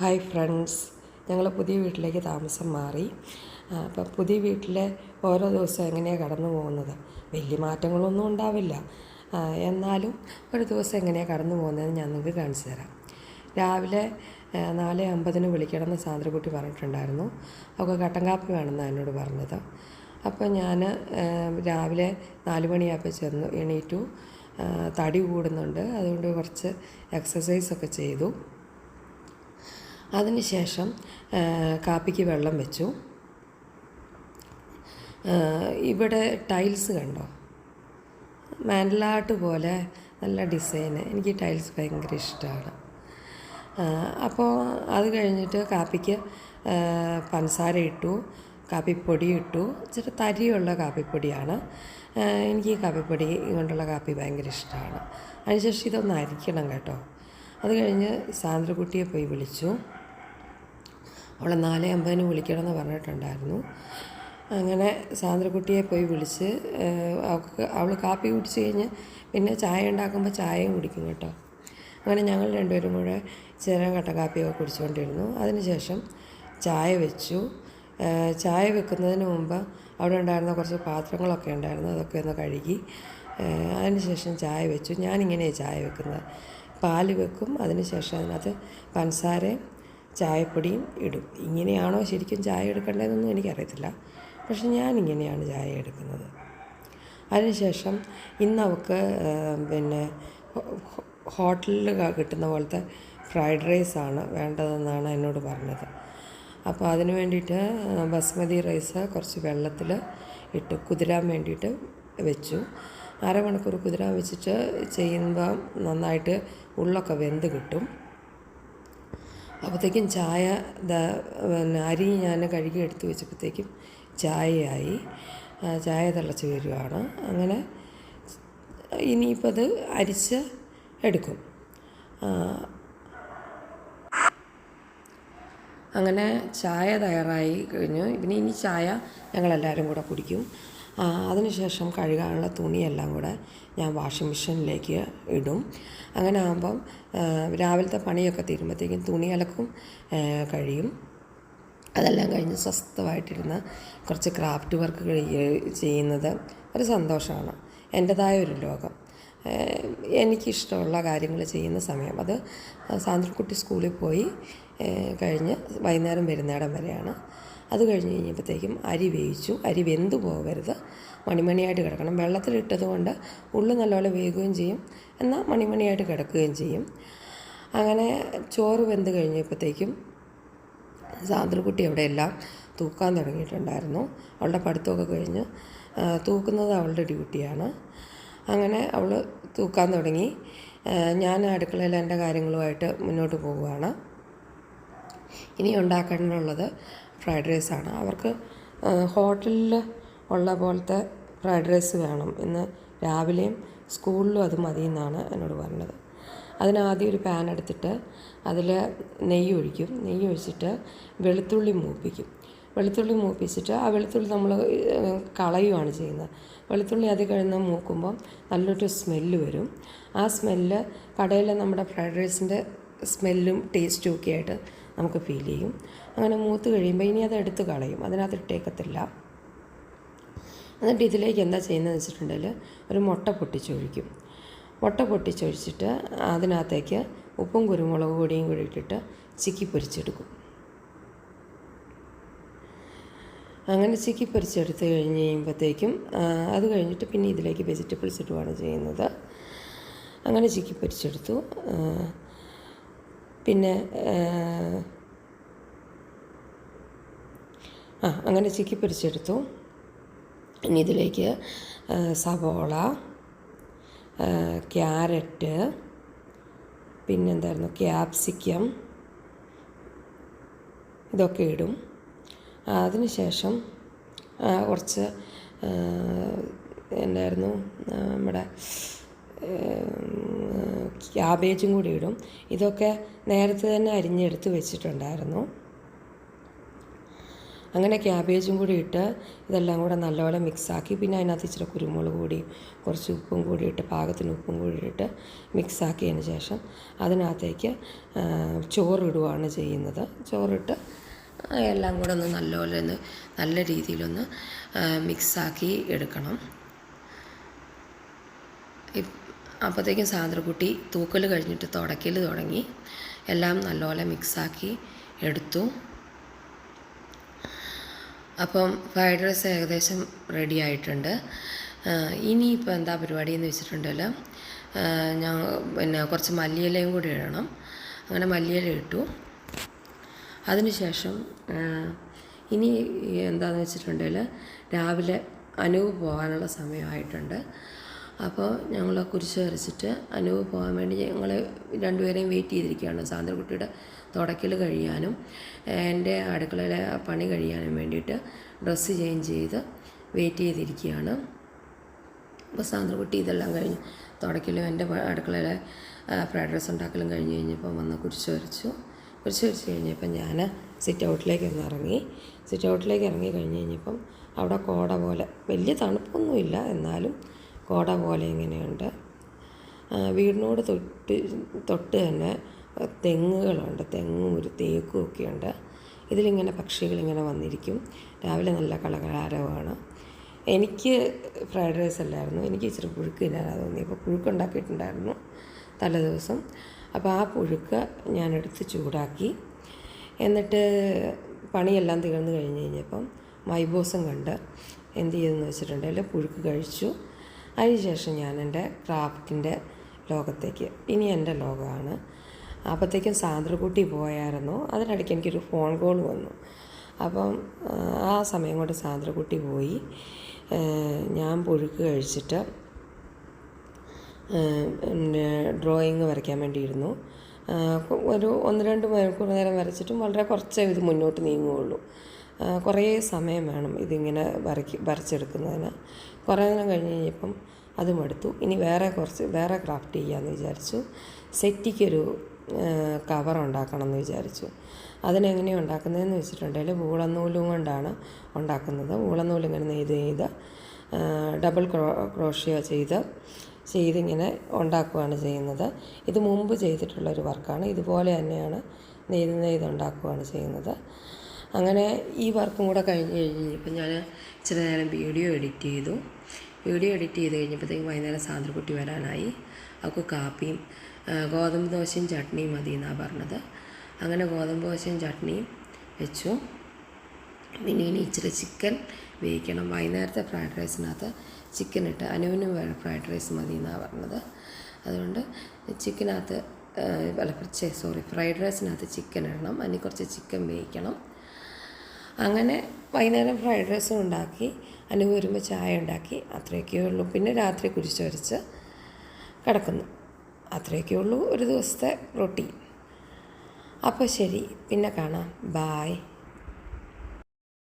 Hi friends. ഞങ്ങൾ പുതിയ വീട്ടിലേക്ക് താമസം മാറി. അപ്പം പുതിയ വീട്ടിലെ ഓരോ ദിവസവും എങ്ങനെയാണ് കടന്നു പോകുന്നത്? വലിയ മാറ്റങ്ങളൊന്നും ഉണ്ടാവില്ല. എന്നാലും ഒരു ദിവസം എങ്ങനെയാണ് കടന്നു പോകുന്നതെന്ന് ഞാൻ നിങ്ങൾക്ക് കാണിച്ചു തരാം. രാവിലെ നാല് അമ്പതിന് വിളിക്കണമെന്ന് സാന്ദ്രക്കുട്ടി പറഞ്ഞിട്ടുണ്ടായിരുന്നു. അവൾക്ക് കട്ടൻ കാപ്പി വേണമെന്നാണ് എന്നോട് പറഞ്ഞത്. അപ്പോൾ ഞാൻ രാവിലെ നാല് മണിയാകുമ്പോൾ ചെന്നു എണീറ്റു. തടി കൂടുന്നുണ്ട്. അതുകൊണ്ട് കുറച്ച് എക്സസൈസൊക്കെ ചെയ്തു. അതിനുശേഷം കാപ്പിക്ക് വെള്ളം വെച്ചു. ഇവിടെ ടൈൽസ് കണ്ടോ? മാൻഡലാട്ട് പോലെ നല്ല ഡിസൈന്. എനിക്ക് ടൈൽസ് ഭയങ്കര ഇഷ്ടമാണ്. അപ്പോൾ അത് കഴിഞ്ഞിട്ട് കാപ്പിക്ക് പഞ്ചസാര ഇട്ടു കാപ്പിപ്പൊടി ഇട്ടു. ഇച്ചിരി തരിയുള്ള കാപ്പിപ്പൊടിയാണ്. എനിക്ക് ഈ കാപ്പിപ്പൊടി കൊണ്ടുള്ള കാപ്പി ഭയങ്കര ഇഷ്ടമാണ്. അതിനുശേഷം ഇതൊന്ന് അരിക്കണം കേട്ടോ. അത് കഴിഞ്ഞ് സാന്ദ്രക്കുട്ടിയെ പോയി വിളിച്ചു. അവളെ നാല് അമ്പതിന് വിളിക്കണമെന്ന് പറഞ്ഞിട്ടുണ്ടായിരുന്നു. അങ്ങനെ സാന്ദ്രക്കുട്ടിയെ പോയി വിളിച്ച് അവൾക്ക് അവൾ കാപ്പി കുടിച്ച് കഴിഞ്ഞ് പിന്നെ ചായ ഉണ്ടാക്കുമ്പോൾ ചായയും കുടിക്കും കേട്ടോ. അങ്ങനെ ഞങ്ങൾ രണ്ടുപേരും കൂടെ ചെറിയ കട്ട കാപ്പിയൊക്കെ കുടിച്ചുകൊണ്ടിരുന്നു അതിനുശേഷം ചായ വെച്ചു. ചായ വെക്കുന്നതിന് മുമ്പ് അവിടെ ഉണ്ടായിരുന്ന കുറച്ച് പാത്രങ്ങളൊക്കെ ഉണ്ടായിരുന്നു അതൊക്കെ ഒന്ന് കഴുകി അതിനുശേഷം ചായ വെച്ചു. ഞാനിങ്ങനെയാണ് ചായ വെക്കുന്നത്. പാൽ വെക്കും അതിനുശേഷം അതിനകത്ത് പഞ്ചസാരയും ചായപ്പൊടിയും ഇടും. ഇങ്ങനെയാണോ ശരിക്കും ചായ എടുക്കേണ്ടതെന്നൊന്നും എനിക്കറിയത്തില്ല. പക്ഷെ ഞാൻ ഇങ്ങനെയാണ് ചായ എടുക്കുന്നത്. അതിനുശേഷം ഇന്ന് അവൾക്ക് പിന്നെ ഹോട്ടലിൽ കിട്ടുന്ന പോലത്തെ ഫ്രൈഡ് റൈസാണ് വേണ്ടതെന്നാണ് എന്നോട് പറഞ്ഞത്. അപ്പോൾ അതിന് വേണ്ടിയിട്ട് ബസ്മതി റൈസ് കുറച്ച് വെള്ളത്തിൽ ഇട്ട് കുതിരാൻ വേണ്ടിയിട്ട് വെച്ചു. അരമണിക്കൂർ കുതിരാൻ വെച്ചിട്ട് ചെയ്യുമ്പോൾ നന്നായിട്ട് ഉള്ളൊക്കെ വെന്ത് കിട്ടും. അപ്പോഴത്തേക്കും ചായ പിന്നെ അരി ഞാൻ കഴുകി എടുത്ത് വെച്ചപ്പോഴത്തേക്കും ചായയായി. ചായ തിളച്ച് വരികയാണ് അങ്ങനെ ഇനിയിപ്പോൾ അത് അരിച്ച് എടുക്കും. അങ്ങനെ ചായ തയ്യാറായി കഴിഞ്ഞു. പിന്നെ ഇനി ചായ ഞങ്ങളെല്ലാവരും കൂടെ കുടിക്കും. അതിനുശേഷം കഴുകാനുള്ള തുണിയെല്ലാം കൂടെ ഞാൻ വാഷിംഗ് മെഷീനിലേക്ക് ഇടും. അങ്ങനെ ആകുമ്പം രാവിലത്തെ പണിയൊക്കെ തീരുമ്പോഴത്തേക്കും തുണി അലക്കും കഴിയും. അതെല്ലാം കഴിഞ്ഞ് സ്വസ്ഥമായിട്ടിരുന്ന് കുറച്ച് ക്രാഫ്റ്റ് വർക്ക് ചെയ്യുന്നത് ഒരു സന്തോഷമാണ്. എന്റെതായ ഒരു ലോകം. എനിക്കിഷ്ടമുള്ള കാര്യങ്ങൾ ചെയ്യുന്ന സമയം അത് സാന്ദ്രക്കുട്ടി സ്കൂളിൽ പോയി കഴിഞ്ഞ് വൈകുന്നേരം വരുന്നിടം വരെയാണ്. അത് കഴിഞ്ഞ് കഴിഞ്ഞപ്പോഴത്തേക്കും അരി വേവിച്ചു. അരി വെന്ത് പോകരുത്. മണിമണിയായിട്ട് കിടക്കണം. വെള്ളത്തിലിട്ടത് കൊണ്ട് ഉള്ളു നല്ലപോലെ വേകുകയും ചെയ്യും. എന്നാൽ മണിമണിയായിട്ട് കിടക്കുകയും ചെയ്യും. അങ്ങനെ ചോറ് വെന്ത് കഴിഞ്ഞപ്പോഴത്തേക്കും സാന്ദ്രക്കുട്ടി അവിടെ എല്ലാം തൂക്കാൻ തുടങ്ങിയിട്ടുണ്ടായിരുന്നു. അവളുടെ പഠിത്തമൊക്കെ കഴിഞ്ഞ് തൂക്കുന്നത് അവളുടെ ഡ്യൂട്ടിയാണ്. അങ്ങനെ അവൾ തൂക്കാൻ തുടങ്ങി. ഞാൻ അടുക്കളയിൽ എന്റെ കാര്യങ്ങളുമായിട്ട് മുന്നോട്ട് പോവുകയാണ്. ഇനി ഉണ്ടാക്കാനുള്ളത് ഫ്രൈഡ് റൈസാണ്. അവർക്ക് ഹോട്ടലിൽ ഉള്ള പോലത്തെ ഫ്രൈഡ് റൈസ് വേണം. ഇന്ന് രാവിലെയും സ്കൂളിലും അത് മതി എന്നാണ് എന്നോട് പറഞ്ഞത്. അതിനാദ്യം ഒരു പാൻ എടുത്തിട്ട് അതിൽ നെയ്യ് ഒഴിക്കും. നെയ്യ് ഒഴിച്ചിട്ട് വെളുത്തുള്ളി മൂപ്പിക്കും. വെളുത്തുള്ളി മൂപ്പിച്ചിട്ട് ആ വെളുത്തുള്ളി നമ്മൾ കളയുകയാണ് ചെയ്യുന്നത്. വെളുത്തുള്ളി അത് കഴിഞ്ഞ് മൂക്കുമ്പോൾ നല്ലൊരു സ്മെല്ല് വരും. ആ സ്മെല്ല് കടയിലെ നമ്മുടെ ഫ്രൈഡ് റൈസിന്റെ സ്മെല്ലും ടേസ്റ്റും ഒക്കെ ആയിട്ട് നമുക്ക് ഫീൽ ചെയ്യും. അങ്ങനെ മൂത്ത് കഴിയുമ്പോൾ ഇനി അത് എടുത്ത് കളയും. അതിനകത്ത് ഇട്ടേക്കത്തില്ല. എന്നിട്ട് ഇതിലേക്ക് എന്താ ചെയ്യുന്നതെന്ന് വെച്ചിട്ടുണ്ടെങ്കിൽ ഒരു മുട്ട പൊട്ടിച്ചൊഴിക്കും. മുട്ട പൊട്ടിച്ചൊഴിച്ചിട്ട് അതിനകത്തേക്ക് ഉപ്പും കുരുമുളക് പൊടിയും കൂടി ഇട്ടിട്ട് ചിക്കി പൊരിച്ചെടുക്കും. അങ്ങനെ ചിക്കി പൊരിച്ചെടുത്ത് കഴിഞ്ഞ് കഴിയുമ്പോഴത്തേക്കും അത് കഴിഞ്ഞിട്ട് പിന്നെ ഇതിലേക്ക് വെജിറ്റബിൾസ് ഇടുകയാണ് ചെയ്യുന്നത്. അങ്ങനെ ചിക്കി പൊരിച്ചെടുത്തു. പിന്നെ ആ, അങ്ങനെ ചിക്കി പൊരിച്ചെടുത്തു ഇനി ഇതിലേക്ക് സവോള ക്യാരറ്റ് പിന്നെന്തായിരുന്നു? ക്യാപ്സിക്കം ഇതൊക്കെ ഇടും. അതിനുശേഷം കുറച്ച് എന്തായിരുന്നു? നമ്മുടെ ക്യാബേജും കൂടി ഇടും. ഇതൊക്കെ നേരത്തെ തന്നെ അരിഞ്ഞെടുത്ത് വെച്ചിട്ടുണ്ടായിരുന്നു. അങ്ങനെ ക്യാബേജും കൂടി ഇട്ട് ഇതെല്ലാം കൂടെ നല്ലപോലെ മിക്സാക്കി പിന്നെ അതിനകത്ത് ഇച്ചിരി കുരുമുളക് കൂടി കുറച്ച് ഉപ്പും കൂടി ഇട്ട് പാകത്തിന് ഉപ്പും കൂടി ഇട്ട് മിക്സാക്കിയതിന് ശേഷം അതിനകത്തേക്ക് ചോറിടുകയാണ് ചെയ്യുന്നത്. ചോറിട്ട് എല്ലാം കൂടെ ഒന്ന് നല്ലപോലെ ഒന്ന് നല്ല രീതിയിലൊന്ന് മിക്സാക്കി എടുക്കണം. അപ്പോഴത്തേക്കും സാന്ദ്രക്കുട്ടി തൂക്കൽ കഴിഞ്ഞിട്ട് തുടയ്ക്കൽ തുടങ്ങി. എല്ലാം നല്ലപോലെ മിക്സാക്കി എടുത്തു. അപ്പം ഫ്രൈഡ് റൈസ് ഏകദേശം റെഡി ആയിട്ടുണ്ട്. ഇനിയിപ്പോൾ എന്താ പരിപാടി എന്ന് വെച്ചിട്ടുണ്ടെങ്കിൽ ഞാൻ പിന്നെ കുറച്ച് മല്ലിയിലയും കൂടി ഇടണം. അങ്ങനെ മല്ലിയില ഇട്ടു. അതിനുശേഷം ഇനി എന്താണെന്ന് വെച്ചിട്ടുണ്ടെങ്കിൽ രാവിലെ അനൂപ് പോകാനുള്ള സമയമായിട്ടുണ്ട്. അപ്പോൾ ഞങ്ങൾ കുരിശ് വരച്ചിട്ട് അനൂപ് പോകാൻ വേണ്ടി ഞങ്ങൾ രണ്ടുപേരെയും വെയിറ്റ് ചെയ്തിരിക്കുകയാണ്. സാന്ദ്രകുട്ടിയുടെ തുടയ്ക്കൽ കഴിയാനും എന്റെ അടുക്കളയിലെ പണി കഴിയാനും വേണ്ടിയിട്ട് ഡ്രസ്സ് ചേഞ്ച് ചെയ്ത് വെയിറ്റ് ചെയ്തിരിക്കുകയാണ്. അപ്പോൾ സാന്ദ്രകുട്ടി ഇതെല്ലാം കഴിഞ്ഞ് തുടയ്ക്കലും എന്റെ അടുക്കളയിലെ ഫ്രൈഡ് റൈസ് ഉണ്ടാക്കലും കഴിഞ്ഞ് കഴിഞ്ഞപ്പോൾ വന്ന് കുരിശ് വരച്ചു. കുരിശ് വരച്ച് കഴിഞ്ഞപ്പോൾ ഞാൻ സിറ്റ് ഔട്ടിലേക്ക് ഒന്ന് ഇറങ്ങി. സിറ്റ് ഔട്ടിലേക്ക് ഇറങ്ങി കഴിഞ്ഞ് കഴിഞ്ഞപ്പം അവിടെ കോട പോലെ വലിയ തണുപ്പൊന്നുമില്ല എന്നാലും കോട പോലെ ഇങ്ങനെയുണ്ട്. വീടിനോട് തൊട്ട് തൊട്ട് തന്നെ തെങ്ങുകളുണ്ട്. തെങ്ങും ഒരു തേക്കും ഒക്കെയുണ്ട്. ഇതിലിങ്ങനെ പക്ഷികളിങ്ങനെ വന്നിരിക്കും. രാവിലെ നല്ല കളകളാരവമാണ് എനിക്ക് ഫ്രൈഡ് റൈസ് അല്ലായിരുന്നു. എനിക്ക് ഇച്ചിരി പുഴുക്ക് ഇല്ലാതെ തോന്നി അപ്പോൾ പുഴുക്ക് ഉണ്ടാക്കിയിട്ടുണ്ടായിരുന്നു തലേദിവസം അപ്പോൾ ആ പുഴുക്ക് ഞാനെടുത്ത് ചൂടാക്കി. എന്നിട്ട് പണിയെല്ലാം തീർന്നു കഴിഞ്ഞ് കഴിഞ്ഞപ്പം മൈബോസം കണ്ട് എന്ത് ചെയ്തെന്ന് വെച്ചിട്ടുണ്ടെങ്കിൽ പുഴുക്ക് കഴിച്ചു. അതിനുശേഷം ഞാൻ എന്റെ ക്രാഫ്റ്റിന്റെ ലോകത്തേക്ക് ഇനി എന്റെ ലോകമാണ്. അപ്പോഴത്തേക്കും സാന്ദ്രക്കുട്ടി പോയായിരുന്നു. അതിനിടയ്ക്ക് എനിക്കൊരു ഫോൺ കോൾ വന്നു. അപ്പം ആ, സമയം കൊണ്ട് സാന്ദ്രക്കുട്ടി പോയി. ഞാൻ പുഴുക്ക് കഴിച്ചിട്ട് ഡ്രോയിങ് വരയ്ക്കാൻ വേണ്ടിയിരുന്നു. ഒരു ഒന്ന് രണ്ട് മണിക്കൂർ നേരം വരച്ചിട്ടും വളരെ കുറച്ചേ ഇത് മുന്നോട്ട് നീങ്ങുകയുള്ളൂ. കുറേ സമയം വേണം ഇതിങ്ങനെ വരയ്ക്ക് വരച്ചെടുക്കുന്നതിന്. കുറേ നേരം കഴിഞ്ഞ് കഴിഞ്ഞപ്പം അത് മടുത്തു ഇനി വേറെ കുറച്ച് വേറെ ക്രാഫ്റ്റ് ചെയ്യാമെന്ന് വിചാരിച്ചു. സെറ്റിക്കൊരു കവർ ഉണ്ടാക്കണം എന്ന് വിചാരിച്ചു. അതിനെങ്ങനെയാണ് ഉണ്ടാക്കുന്നതെന്ന് വെച്ചിട്ടുണ്ടെങ്കിൽ ഊളനൂലും കൊണ്ടാണ് ഉണ്ടാക്കുന്നത്. വൂളനൂൽ ഇങ്ങനെ നെയ്ത് ചെയ്ത് ഡബിൾ ക്രോ ക്രോഷിയോ ചെയ്ത് ചെയ്തിങ്ങനെ ഉണ്ടാക്കുകയാണ് ചെയ്യുന്നത്. ഇത് മുമ്പ് ചെയ്തിട്ടുള്ളൊരു വർക്കാണ്. ഇതുപോലെ തന്നെയാണ് നെയ്ത് നെയ്ത് ഉണ്ടാക്കുകയാണ് ചെയ്യുന്നത്. അങ്ങനെ ഈ വർക്കും കൂടെ കഴിഞ്ഞ് കഴിഞ്ഞപ്പോൾ ഞാൻ ഇച്ചിരി നേരം വീഡിയോ എഡിറ്റ് ചെയ്തു. വീഡിയോ എഡിറ്റ് ചെയ്ത് കഴിഞ്ഞപ്പോഴത്തേക്കും വൈകുന്നേരം സാന്ദ്രക്കുട്ടി വരാനായി. അവൾക്ക് കാപ്പിയും ഗോതമ്പ് ദോശയും ചട്നിയും മതി എന്നാണ് പറഞ്ഞത്. അങ്ങനെ ഗോതമ്പ് ദോശയും ചട്നിയും വെച്ചു. പിന്നെ ഇനി ഇച്ചിരി ചിക്കൻ വേവിക്കണം. വൈകുന്നേരത്തെ ഫ്രൈഡ് റൈസിനകത്ത് ചിക്കൻ ഇട്ട് അനുവിനും ഫ്രൈഡ് റൈസ് മതി എന്നാണ് പറഞ്ഞത്. അതുകൊണ്ട് ചിക്കനകത്ത് അല്ല സോറി ഫ്രൈഡ് റൈസിനകത്ത് ചിക്കൻ ഇടണം. അതിന് കുറച്ച് ചിക്കൻ വേവിക്കണം. അങ്ങനെ വൈകുന്നേരം ഫ്രൈഡ് റൈസും ഉണ്ടാക്കി അനു വരുമ്പോൾ ചായ ഉണ്ടാക്കി അത്രയൊക്കെ ഉള്ളൂ. പിന്നെ രാത്രി കുരിശ് വരച്ച് കിടക്കുന്നു. അത്രയൊക്കെ ഉള്ളൂ ഒരു ദിവസത്തെ റൊട്ടീൻ അപ്പോൾ ശരി പിന്നെ കാണാം. ബായ്